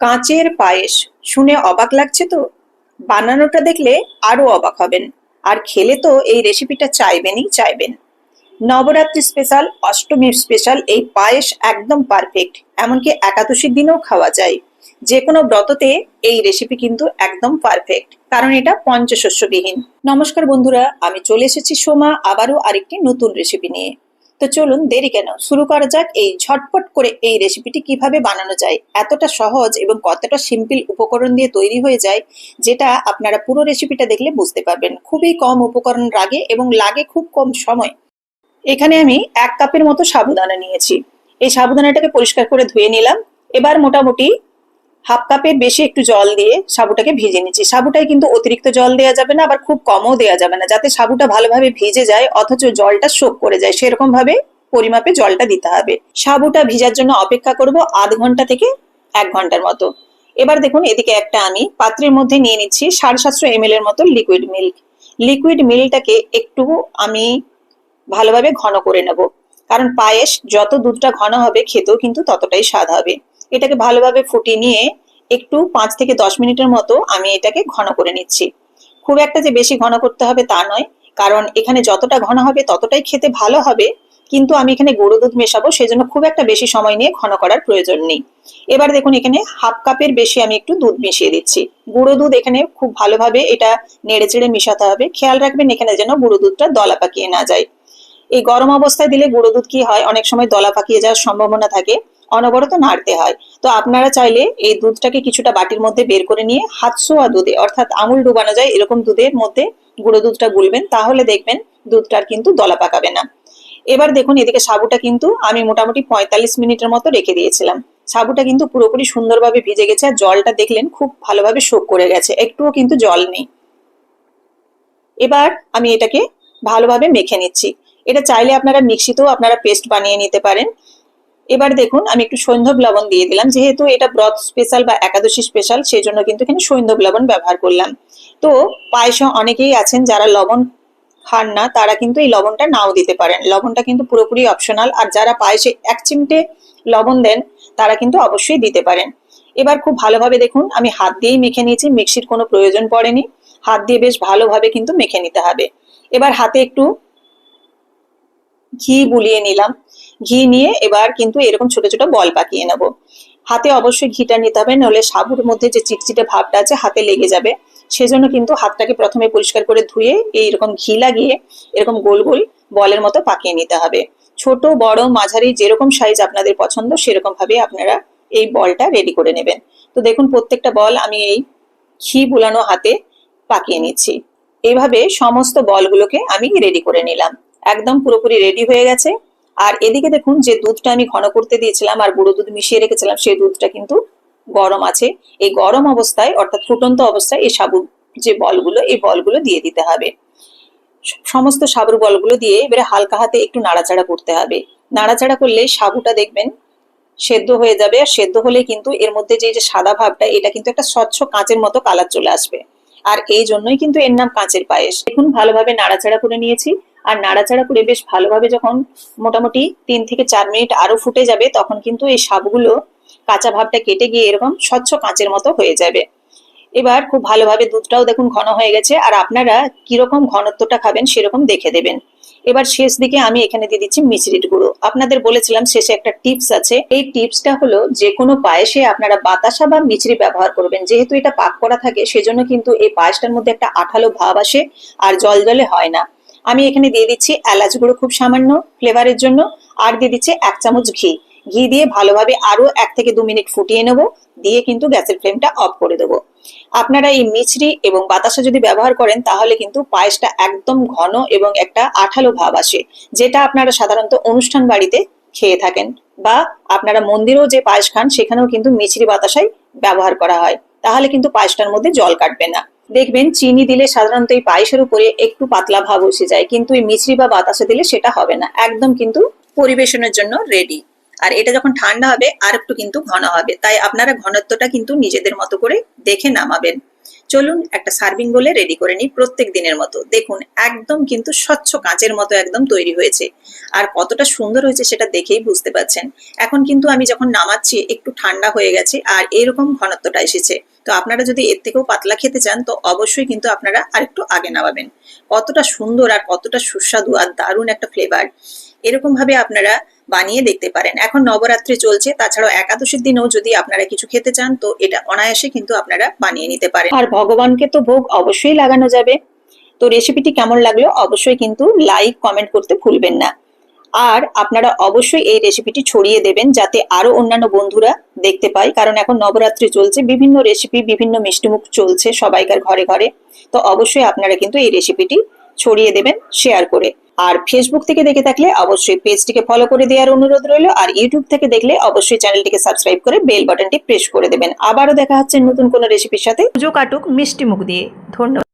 কাঁচের পায়েস। শুনে অবাক লাগছে তো? বানানোটা দেখলে আরও অবাক হবেন। আর খেলে তো এই রেসিপিটা চাইবেনই চাইবেন। নবরাত্রি স্পেশাল অষ্টমী স্পেশাল এই পায়েস একদম পারফেক্ট এমনকি একাদশীর দিনেও খাওয়া যায়। যে কোনো ব্রততে এই রেসিপি কিন্তু একদম পারফেক্ট কারণ এটা পঞ্চশস্যবিহীন। নমস্কার বন্ধুরা, আমি চলে এসেছি সোমা, আবারও আরেকটি নতুন রেসিপি নিয়ে। তো চলুন দেরি কেন? শুরু করা যাক এই ঝটপট করে এই রেসিপিটি কীভাবে বানানো যায়। এতটা সহজ এবং কতটা সিম্পল উপকরণ দিয়ে তৈরি হয়ে যায়, যেটা আপনারা পুরো রেসিপিটা দেখলে বুঝতে পারবেন। খুবই কম উপকরণ লাগে এবং লাগে খুব কম সময়। এখানে আমি এক কাপের মতো সাবুদানা নিয়েছি। এই সাবুদানাটাকে পরিষ্কার করে ধুয়ে নিলাম। এবার মোটামুটি হাফ কাপের বেশি একটু জল দিয়ে সাবুটাকে ভিজে নিচ্ছি। সাবুটায় কিন্তু অতিরিক্ত জল দেওয়া যাবে না, আবার খুব কমও দেওয়া যাবে না। যাতে সাবুটা ভালোভাবে ভিজে যায়, অথচ জলটা শোক করে যায় সেরকম ভাবে পরিমাপে জলটা দিতে হবে। সাবুটা ভিজার জন্য অপেক্ষা করব আধ ঘণ্টা থেকে এক ঘণ্টার মতো। এবার দেখুন, এদিকে একটা আমি পাত্রের মধ্যে নিয়ে নিচ্ছি সাড়ে সাতশো এম এর মতো লিকুইড মিল্ক লিকুইড মিল্কটাকে একটু আমি ভালোভাবে ঘন করে নেব। কারণ পায়েস যত দুধটা ঘন হবে, খেতেও কিন্তু ততটাই স্বাদ হবে। এটাকে ভালোভাবে ফুটিয়ে নিয়ে একটু পাঁচ থেকে দশ মিনিটের মতো আমি এটাকে ঘন করে নিচ্ছি। খুব একটা যে বেশি ঘন করতে হবে তা নয়, কারণ এখানে যতটা ঘন হবে ততটাই খেতে ভালো হবে, কিন্তু আমি এখানে গুঁড়ো দুধ মেশাবো, সেজন্য খুব একটা বেশি সময় নিয়ে ঘন করার প্রয়োজন নেই। এবার দেখুন এখানে হাফ কাপের বেশি আমি একটু দুধ মিশিয়ে দিচ্ছি। গুঁড়ো দুধ এখানে খুব ভালোভাবে এটা নেড়ে চেড়ে মিশাতে হবে। খেয়াল রাখবেন এখানে যেন গুঁড়ো দুধটা দলা পাকিয়ে না যায়। এই গরম অবস্থায় দিলে গুঁড়ো দুধ কি হয়? অনেক সময় দলা পাকিয়ে যাওয়ার সম্ভাবনা থাকে। অনবরত নাড়তে হয়। তো আপনারা চাইলে এই দুধটাকে কিছুটা বাটির মধ্যে বের করে নিয়ে হাত সোয়া দুধে, অর্থাৎ আমুল ডুবানো যায় এরকম দুধের মধ্যে গুঁড়ো দুধটা গুলবেন, তাহলে দেখবেন দুধটার কিন্তু দলা পাকাবে না। এবার দেখুন, এদিকে সাবুটা কিন্তু আমি মোটামুটি পঁয়তাল্লিশ মিনিটের মতো রেখে দিয়েছিলাম। সাবুটা কিন্তু পুরোপুরি সুন্দরভাবে ভিজে গেছে আর জলটা দেখলেন খুব ভালোভাবে শোক করে গেছে। একটুও কিন্তু জল নেই। এবার আমি এটাকে ভালোভাবে মেখে নিচ্ছি। এটা চাইলে আপনারা মিক্সিতেও আপনারা পেস্ট বানিয়ে নিতে পারেন। এবার দেখুন, আমি একটু সৈন্ধব লবণ দিয়ে দিলাম। যেহেতু এটা ব্রত স্পেশাল বা একাদশী স্পেশাল সেই জন্য কিন্তু এখানে সৈন্ধব লবণ ব্যবহার করলাম। তো পায়েসে অনেকেই আছেন যারা লবণ খান না, তারা কিন্তু এই লবণটা নাও দিতে পারেন। লবণটা কিন্তু পুরোপুরি অপশনাল আর যারা পায়েসে এক চিমটে লবণ দেন, তারা কিন্তু অবশ্যই দিতে পারেন। এবার খুব ভালোভাবে দেখুন, আমি হাত দিয়েই মেখে নিয়েছি, মিক্সির কোনো প্রয়োজন পড়েনি। হাত দিয়ে বেশ ভালোভাবে কিন্তু মেখে নিতে হবে। এবার হাতে একটু ঘি বুলিয়ে নিলাম। ঘি নিয়ে এবার কিন্তু এরকম ছোট ছোট বল পাকিয়ে নেব। হাতে অবশ্যই ঘিটা নিতে হবে নাহলে সাবুর মধ্যে যে চিটচিটে ভাবটা আছে হাতে লেগে যাবে। সেজন্য কিন্তু হাতটাকে প্রথমে পরিষ্কার করে ধুয়ে এইরকম ঘি লাগিয়ে এরকম গোল গোল বলের মতো পাকিয়ে নিতে হবে। ছোট, বড়, মাঝারি যেরকম সাইজ আপনাদের পছন্দ সেরকম ভাবে আপনারা এই বলটা রেডি করে নেবেন। তো দেখুন প্রত্যেকটা বল আমি এই ঘি বুলানো হাতে পাকিয়ে নিচ্ছি। এইভাবে সমস্ত বলগুলোকে আমি রেডি করে নিলাম। একদম পুরোপুরি রেডি হয়ে গেছে। আর এদিকে দেখুন, যে দুধটা আমি ঘন করতে দিয়েছিলাম আর গুঁড়ো দুধ মিশিয়ে রেখেছিলাম, সেই দুধটা কিন্তু গরম আছে। এই গরম অবস্থায়, অর্থাৎ ফুটন্ত অবস্থায় এই সাবু যে বলগুলো, এই বলগুলো দিয়ে দিতে হবে। সমস্ত সাবুর বলগুলো দিয়ে এবারে হালকা হাতে একটু নাড়াচাড়া করতে হবে। নাড়াচাড়া করলে সাবুটা দেখবেন সেদ্ধ হয়ে যাবে। আর সেদ্ধ হলে কিন্তু এর মধ্যে যে যে সাদা ভাবটা, এটা কিন্তু একটা স্বচ্ছ কাঁচের মতো কালার চলে আসবে। আর এই জন্যই কিন্তু এর নাম কাঁচের পায়েস। দেখুন, ভালোভাবে নাড়াচাড়া করে নিয়েছি। আর নাড়াচাড়া করে বেশ ভালোভাবে যখন মোটামুটি তিন থেকে চার মিনিট আরও ফুটে যাবে, তখন কিন্তু এই সাবগুলো কাঁচা ভাবটা কেটে গিয়ে এরকম স্বচ্ছ কাঁচের মতো হয়ে যাবে। এবার খুব ভালোভাবে দুধটাও দেখুন ঘন হয়ে গেছে, আর আপনারা কীরকম ঘনত্বটা খাবেন সেরকম দেখে দেবেন। এবার শেষ দিকে আমি এখানে দিয়ে দিচ্ছি মিচড়ির গুঁড়ো। আপনাদের বলেছিলাম শেষে একটা টিপস আছে, এই টিপসটা হলো যে কোনো পায়েসে আপনারা বাতাসা বা মিচড়ি ব্যবহার করবেন। যেহেতু এটা পাক করা থাকে, সেজন্য কিন্তু এই পায়েসটার মধ্যে একটা আঠালো ভাব আসে, আর জল জলে হয় না। আমি এখানে দিয়ে দিচ্ছি এলাচ গুঁড়ো খুব সামান্য ফ্লেভারের জন্য, আর দিয়ে দিচ্ছি এক চামচ ঘি। ঘি দিয়ে ভালোভাবে আরও এক থেকে দু মিনিট ফুটিয়ে নেব, দিয়ে কিন্তু গ্যাসের ফ্লেমটা অফ করে দেবো। আপনারা এই মিছরি এবং বাতাসা যদি ব্যবহার করেন, তাহলে কিন্তু পায়েসটা একদম ঘন এবং একটা আঠালো ভাব আসে, যেটা আপনারা সাধারণত অনুষ্ঠান বাড়িতে খেয়ে থাকেন, বা আপনারা মন্দিরেও যে পায়েস খান, সেখানেও কিন্তু মিছরি বাতাসাই ব্যবহার করা হয়। তাহলে কিন্তু পায়েসটার মধ্যে জল কাটবে না। দেখবেন চিনি দিলে সাধারণত এই পায়েসের উপরে একটু পাতলা ভাব এসে যায়, কিন্তু এই মিছরি বা বাতাসা দিলে সেটা হবে না। একদম কিন্তু পরিবেশনের জন্য রেডি আর এটা যখন ঠান্ডা হবে, আর একটু কিন্তু ঘন হবে। তাই আপনারা ঘনত্বটা কিন্তু নিজেদের মতো করে দেখে নামাবেন। চলুন একটা সার্ভিং বলে রেডি করে নিই প্রত্যেক দিনের মতো। দেখুন, একদম কিন্তু স্বচ্ছ কাঁচের মতো একদম তৈরি হয়েছে। আর কতটা সুন্দর হয়েছে সেটা দেখেই বুঝতে পারছেন এখন কিন্তু আমি যখন নামাচ্ছি, একটু ঠান্ডা হয়ে গেছে আর এরকম ঘনত্বটা এসেছে। তো আপনারা যদি এর থেকেও পাতলা খেতে চান, তো অবশ্যই কিন্তু আপনারা আরেকটু আগে নামাবেন। কতটা সুন্দর আর কতটা সুস্বাদু আর দারুণ একটা ফ্লেভার এরকম ভাবে আপনারা বানিয়ে দেখতে পারেন। এখন নবরাত্রি চলছে, তাছাড়াও একাদশীর দিনেও যদি আপনারা কিছু খেতে চান, তো এটা অনায়াসে কিন্তু আপনারা বানিয়ে নিতে পারেন। আর ভগবানকে তো ভোগ অবশ্যই লাগানো যাবে। তো রেসিপিটি কেমন লাগল অবশ্যই কিন্তু লাইক কমেন্ট করতে ভুলবেন না। আর আপনারা অবশ্যই এই রেসিপিটি ছড়িয়ে দেবেন, যাতে আরও অন্যান্য বন্ধুরা দেখতে পায়। কারণ এখন নবরাত্রি চলছে, বিভিন্ন রেসিপি বিভিন্ন মিষ্টিমুখ চলছে সবাইকার ঘরে ঘরে। তো অবশ্যই আপনারা কিন্তু এই রেসিপিটি ছড়িয়ে দেবেন শেয়ার করে। আর ফেসবুক থেকে দেখে থাকলে অবশ্যই পেজটিকে ফলো করে দেওয়ার অনুরোধ রইল। আর ইউটিউব থেকে দেখলে অবশ্যই চ্যানেলটিকে সাবস্ক্রাইব করে বেল বাটনটি প্রেস করে দেবেন। আবারও দেখা হচ্ছে নতুন কোন রেসিপির সাথে। পুজো কাটুক মিষ্টি মুখ দিয়ে। ধন্যবাদ।